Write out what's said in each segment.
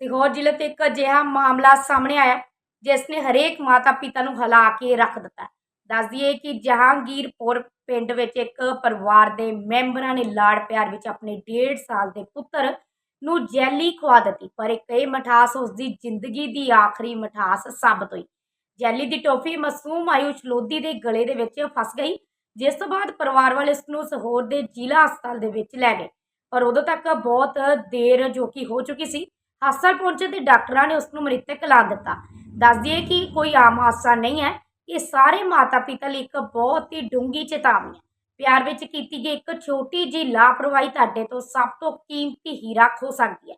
ਸਿਹੌਰ ਜ਼ਿਲ੍ਹੇ ਤੇ ਇੱਕ ਅਜਿਹਾ ਮਾਮਲਾ ਸਾਹਮਣੇ ਆਇਆ, ਜਿਸ ਨੇ ਹਰੇਕ ਮਾਤਾ ਪਿਤਾ ਨੂੰ ਹਿਲਾ ਕੇ ਰੱਖ ਦਿੱਤਾ ਹੈ। ਦੱਸ ਦਈਏ ਕਿ ਜਹਾਂਗੀਰਪੁਰ ਪਿੰਡ ਵਿੱਚ ਇੱਕ ਪਰਿਵਾਰ ਦੇ ਮੈਂਬਰਾਂ ਨੇ ਲਾੜ ਪਿਆਰ ਵਿੱਚ ਆਪਣੇ 1.5 ਸਾਲ ਦੇ ਪੁੱਤਰ ਨੂੰ ਜੈਲੀ ਖਵਾ ਦਿੱਤੀ, ਪਰ ਇੱਕ ਇਹ ਮਠਾਸ ਉਸ ਦੀ ਜ਼ਿੰਦਗੀ ਦੀ ਆਖਰੀ ਮਠਾਸ ਸਾਬਤ ਹੋਈ ਜੈਲੀ ਦੀ ਟੋਫੀ ਮਾਸੂਮ ਆਯੂਸ਼ ਲੋਧੀ ਦੇ ਗਲੇ ਦੇ ਵਿੱਚ ਫਸ ਗਈ, ਜਿਸ ਤੋਂ ਬਾਅਦ ਪਰਿਵਾਰ ਵਾਲੇ ਉਸ ਨੂੰ ਸਹੌਰ ਦੇ ਜ਼ਿਲ੍ਹਾ ਹਸਪਤਾਲ ਦੇ ਵਿੱਚ ਲੈ ਗਏ ਪਰ ਉਦੋਂ ਤੱਕ ਬਹੁਤ ਦੇਰ ਜੋ ਕਿ ਹੋ ਚੁੱਕੀ ਸੀ ਹਸਪਤਾਲ ਪਹੁੰਚੇ ਤੇ ਡਾਕਟਰਾਂ ਨੇ ਉਸ ਨੂੰ ਮ੍ਰਿਤਕ ਐਲਾਨ ਦਿੱਤਾ। ਦੱਸ ਦਈਏ ਕਿ ਕੋਈ ਆਮ ਹਾਦਸਾ ਨਹੀਂ ਹੈ। ਇਹ ਸਾਰੇ ਮਾਤਾ ਪਿਤਾ ਲਈ ਇੱਕ ਬਹੁਤ ਹੀ ਡੂੰਘੀ ਚੇਤਾਵਨੀ ਹੈ। ਪਿਆਰ ਵਿੱਚ ਕੀਤੀ ਗਈ ਇੱਕ ਛੋਟੀ ਜਿਹੀ ਲਾਪਰਵਾਹੀ ਤੁਹਾਡੇ ਤੋਂ ਸਭ ਤੋਂ ਕੀਮਤੀ ਹੀਰਾ ਖੋ ਸਕਦੀ ਹੈ।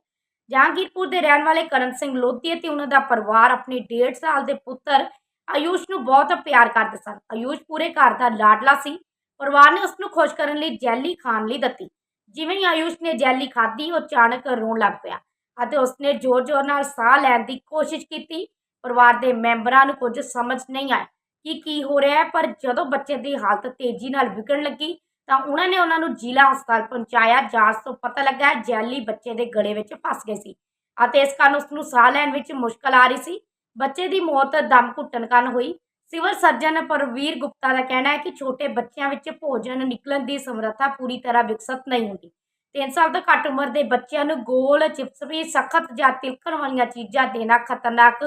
ਜਹਾਂਗੀਰਪੁਰ ਦੇ ਰਹਿਣ ਵਾਲੇ ਕਰਨ ਸਿੰਘ ਲੋਧੀ ਅਤੇ ਉਹਨਾਂ ਦਾ ਪਰਿਵਾਰ ਆਪਣੇ 1.5 ਸਾਲ ਦੇ ਪੁੱਤਰ ਆਯੂਸ਼ ਨੂੰ ਬਹੁਤ ਪਿਆਰ ਕਰਦੇ ਸਨ। ਆਯੂਸ਼ ਪੂਰੇ ਘਰ ਦਾ ਲਾਡਲਾ ਸੀ। ਪਰਿਵਾਰ ਨੇ ਉਸ ਨੂੰ ਖੁਸ਼ ਕਰਨ ਲਈ ਜੈਲੀ ਖਾਣ ਲਈ ਦਿੱਤੀ। ਜਿਵੇਂ ਹੀ ਆਯੂਸ਼ ਨੇ ਜੈਲੀ ਖਾਧੀ, ਉਹ ਅਚਾਨਕ ਰੋਣ ਲੱਗ ਪਿਆ। ਅਤੇ ਉਸਨੇ ਜ਼ੋਰ-ਜ਼ੋਰ ਨਾਲ ਸਾਹ ਲੈਣ ਦੀ ਕੋਸ਼ਿਸ਼ ਕੀਤੀ। ਪਰਿਵਾਰ ਦੇ ਮੈਂਬਰਾਂ ਨੂੰ ਕੁਝ ਸਮਝ ਨਹੀਂ ਆਇਆ ਕਿ ਕੀ ਹੋ ਰਿਹਾ ਹੈ, ਪਰ ਜਦੋਂ ਬੱਚੇ ਦੀ ਹਾਲਤ ਤੇਜ਼ੀ ਨਾਲ ਵਿਗੜਨ ਲੱਗੀ ਤਾਂ ਉਹਨਾਂ ਨੇ ਉਹਨਾਂ ਨੂੰ ਜ਼ਿਲ੍ਹਾ ਹਸਪਤਾਲ ਪਹੁੰਚਾਇਆ, ਜਾਂਚ ਤੋਂ ਪਤਾ ਲੱਗਾ ਜੈਲੀ ਬੱਚੇ ਦੇ ਗਲੇ ਵਿੱਚ ਫਸ ਗਈ ਸੀ ਅਤੇ ਇਸ ਕਾਰਨ ਉਸ ਨੂੰ ਸਾਹ ਲੈਣ ਵਿੱਚ ਮੁਸ਼ਕਲ ਆ ਰਹੀ ਸੀ। ਬੱਚੇ ਦੀ ਮੌਤ ਦਮ ਘੁੱਟਣ ਕਾਰਨ ਹੋਈ। ਸਿਵਲ ਸਰਜਨ ਪਰਵੀਰ ਗੁਪਤਾ ਦਾ ਕਹਿਣਾ ਹੈ ਕਿ ਛੋਟੇ ਬੱਚਿਆਂ ਵਿੱਚ ਭੋਜਨ ਨਿਕਲਣ ਦੀ ਸਮਰੱਥਾ ਪੂਰੀ ਤਰ੍ਹਾਂ ਵਿਕਸਿਤ ਨਹੀਂ ਹੁੰਦੀ। 3 ਸਾਲ ਤੋਂ ਘੱਟ ਉਮਰ ਦੇ ਬੱਚਿਆਂ ਨੂੰ ਗੋਲ, ਚਿਪਸ ਵੀ ਸਖਤ ਜਾਂ ਤਿਲਕਣ ਵਾਲੀਆਂ ਚੀਜ਼ਾਂ ਦੇਣਾ ਖਤਰਨਾਕ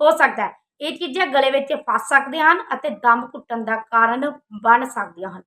ਹੋ ਸਕਦਾ ਹੈ। ਇਹ ਚੀਜ਼ਾਂ ਗਲੇ ਵਿੱਚ ਫਸ ਸਕਦੀਆਂ ਹਨ ਅਤੇ ਦਮ ਘੁੱਟਣ ਦਾ ਕਾਰਨ ਬਣ ਸਕਦੀਆਂ ਹਨ।